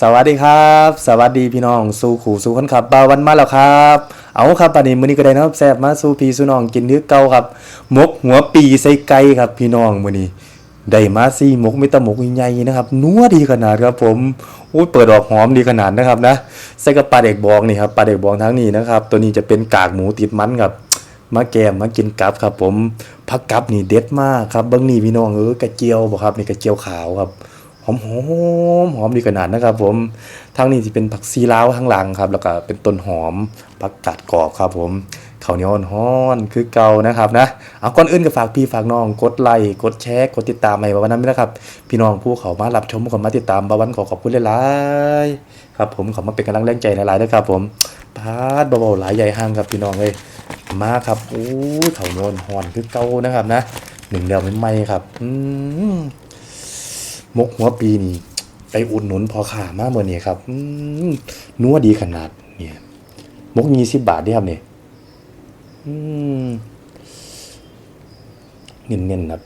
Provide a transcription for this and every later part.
สวัสดีครับ สวัสดีพี่น้องสู่ขู่สู่คนขับบาวันมาแล้วครับ เอาครับปันนี้มื้อนี้ก็ได้นะครับแซ่บมาสู่พี่สู่น้องกินเนื้อเก่าครับหมกหัวปีใส่ไก่ครับพี่น้องมื้อนี้ได้มาซี่หมกไม่ตะหมกใหญ่ๆนะครับนัวดีขนาดครับผมอุ้ยเปิดออกหอมดีขนาดนะครับนะใส่กับปลาเด็กบองนี่ครับปลาเด็กบองทั้งนี้นะครับตัวนี้จะเป็นกากหมูติดมันครับมาแกมมากินกับครับ ผมผักกับนี่เด็ดมากครับเบิ้งนี่พี่น้องเออกระเจียวบ่ครับนี่กระเจียวขาวครับ หอมหอมหอมดีขนาดนะครับ ผมทางนี้จะเป็นผักซีลาวข้างหลังครับ แล้วก็เป็นต้นหอมผักกาดกรอบครับ ผมข้าวเหนียวฮ้อนคือเก่านะครับนะเอาก่อนอื่นก็ฝากพี่ฝากน้องกดไลค์กดแชร์กดติดตามให้บาวันนั้นด้วยนะครับ พี่น้องผู้เขามารับชมคนมาติดตามบาวันขอขอบคุณหลายๆครับ ผมขอมาเป็นกำลังแรงใจหลายๆด้วยครับ ผมพาดเบาๆหลายใหญ่ห้างครับพี่น้องเลยมาครับอู้ข้าวเหนียวฮ้อนคือเก่านะครับนะหนึ่งเดียวไม่ไหมครับ อืม มกหัวปีนี่ไปอุดหนุนพอขามากเมื่อนี้ครับนัวดีขนาด เนี่ยมกยี่สิบบาทเด้ครับเนี่ยอืมเน้นๆครับ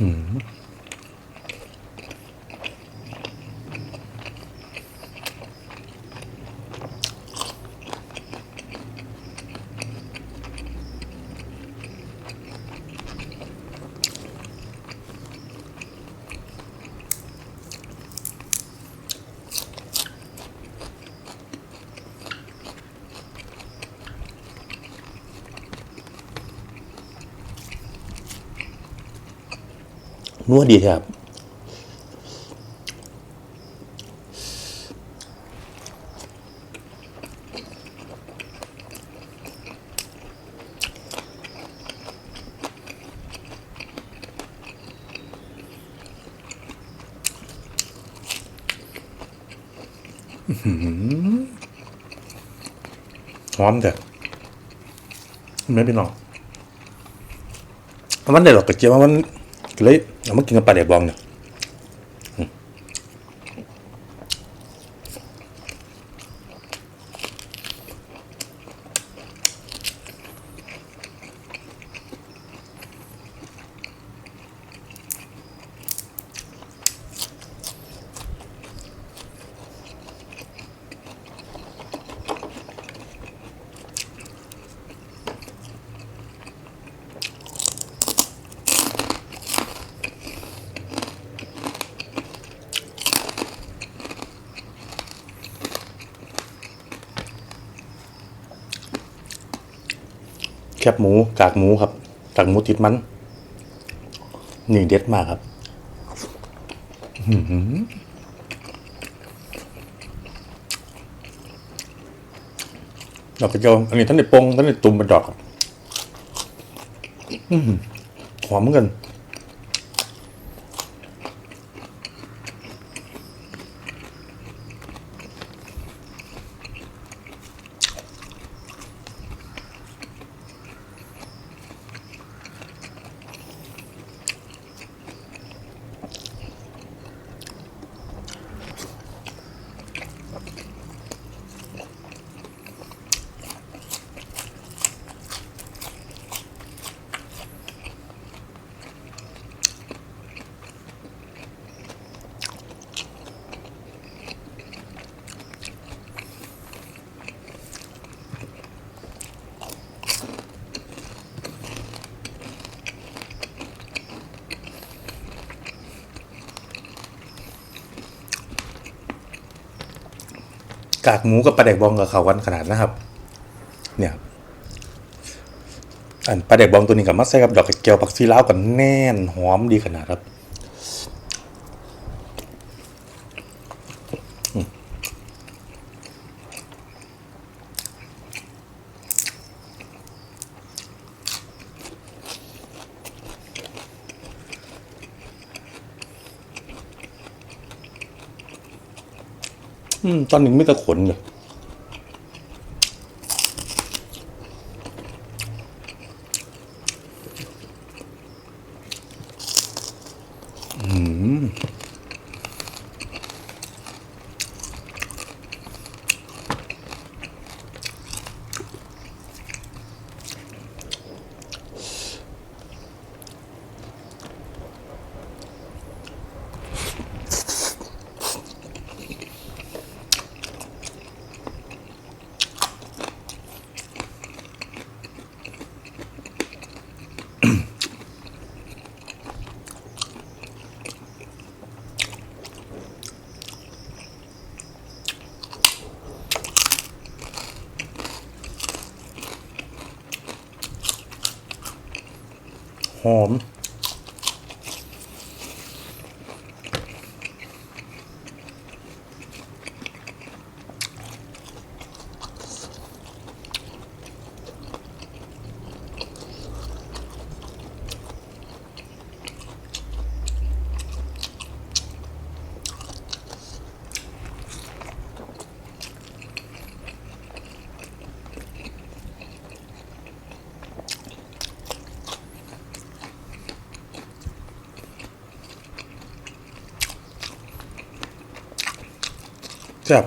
อืม นัวดีครับหอมแต่ไม่เป็นหรอกมันได้หรอกกระเจี๊ยบมันเลย เอามากินกับปลาเด็กบองเนี่ย คบหมูกากหมูครับกากหมูติดมันนี่เด็ดมากครับดอกกระเจียวอันนี้ท่านได้ปงท่านได้ตุ่มเป็นดอกหอหอมเหมือนกัน กากหมูกับปลาแดกบองกับเขากันขนาดนะครับ เนี่ยครับอันปลาแดกบองตัวนี้กับมัสใส่กับดอกกระเจียวผักซีลาวกันแน่นหอมดีขนาดครับ ตอนนี้ไม่ตะขนเลย อม แซ่บ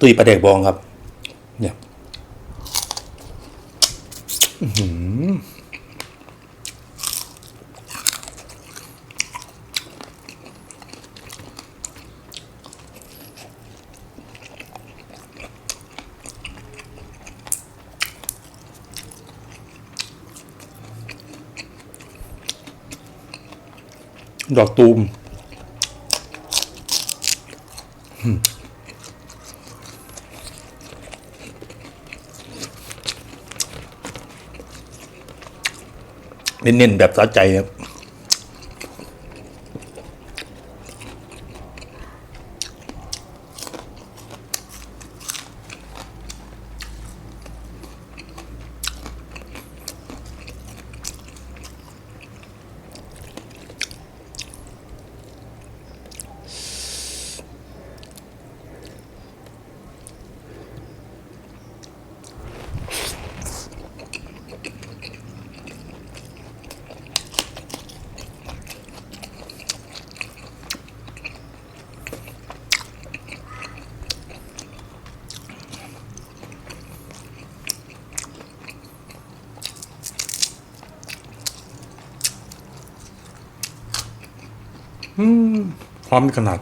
ตุยปลาเด็กบองครับ เนี่ย อื้อ ดอกตูมเน้นๆแบบสะใจครับ อืมพร้อมขนาด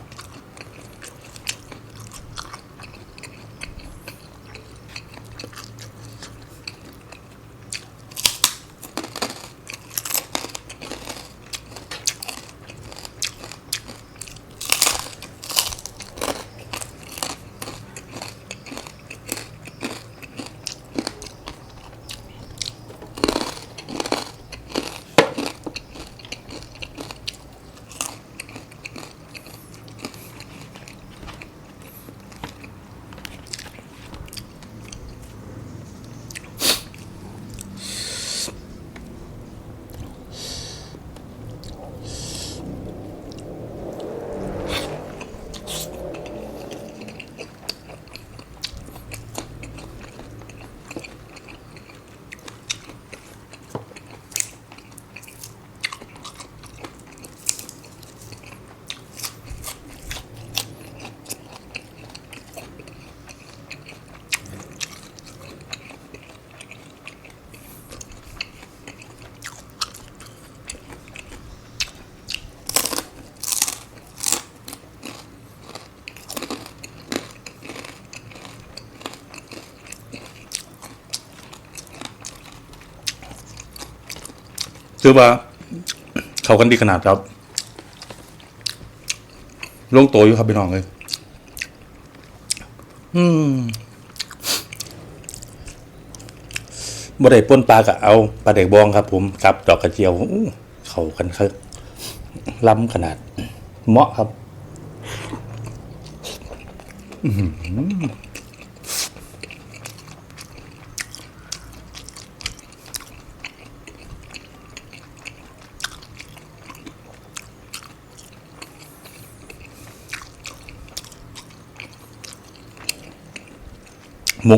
ถือว่า เขากันดีขนาดครับลงโตอยู่ครับพี่น้องเลยอืมบ่ได้ป่นปลากะเอาปลาเด็กบองครับ ผมกับดอกกระเจียวเข้ากันครับล้ำขนาด เหมาะครับ อืม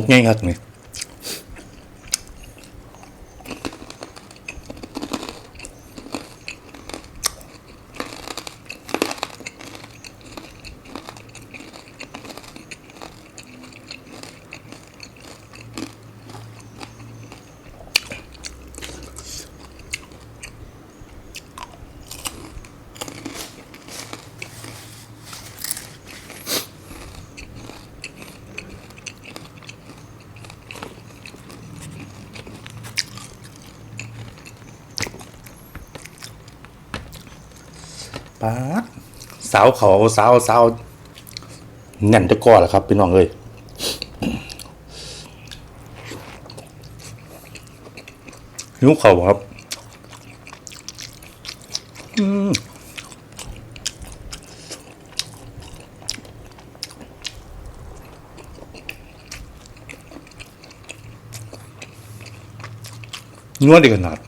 กง่าย ป๊าสาวเขาสาวสาวแน่นจะก้อแหละครับพี่น้องเอ้ยหิวเขาครับนัวดีขนาด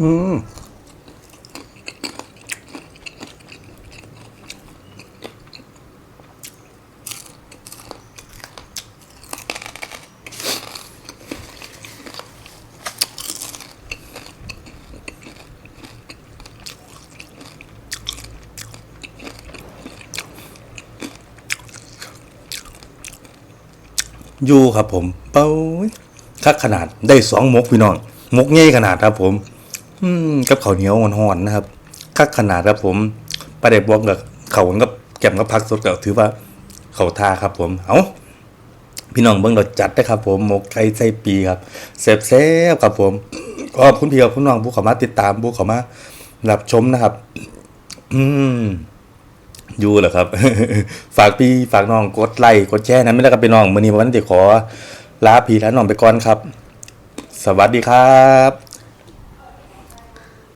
อืมอยู่ครับผม เป้าคักขนาดได้สองมกพี่น้อง มกเง่ขนาดครับผม อืมกับข้าวเหนียวห่อนๆนะครับคักขนาดครับผมปลาเด็บวกกับเขากับแกมกับผักสดก็ถือว่าเขาทาครับ ผมเอาพี่น้องเบิ่งเราจัดนะครับ ผมหมกไก่ไส้ปีครับแซ่บๆครับผมขอบคุณพี่กับคุณน้องผู้เขามาติดตามผู้เขามารับชมนะครับ อืมอยู่เหรอครับ ฝากพี่ฝากน้องกดไลค์กดแชร์นะไม่ได้กับพี่น้องมือนี้วันนี้ขอลาพี่และน้องไปก่อนครับ สวัสดีครับ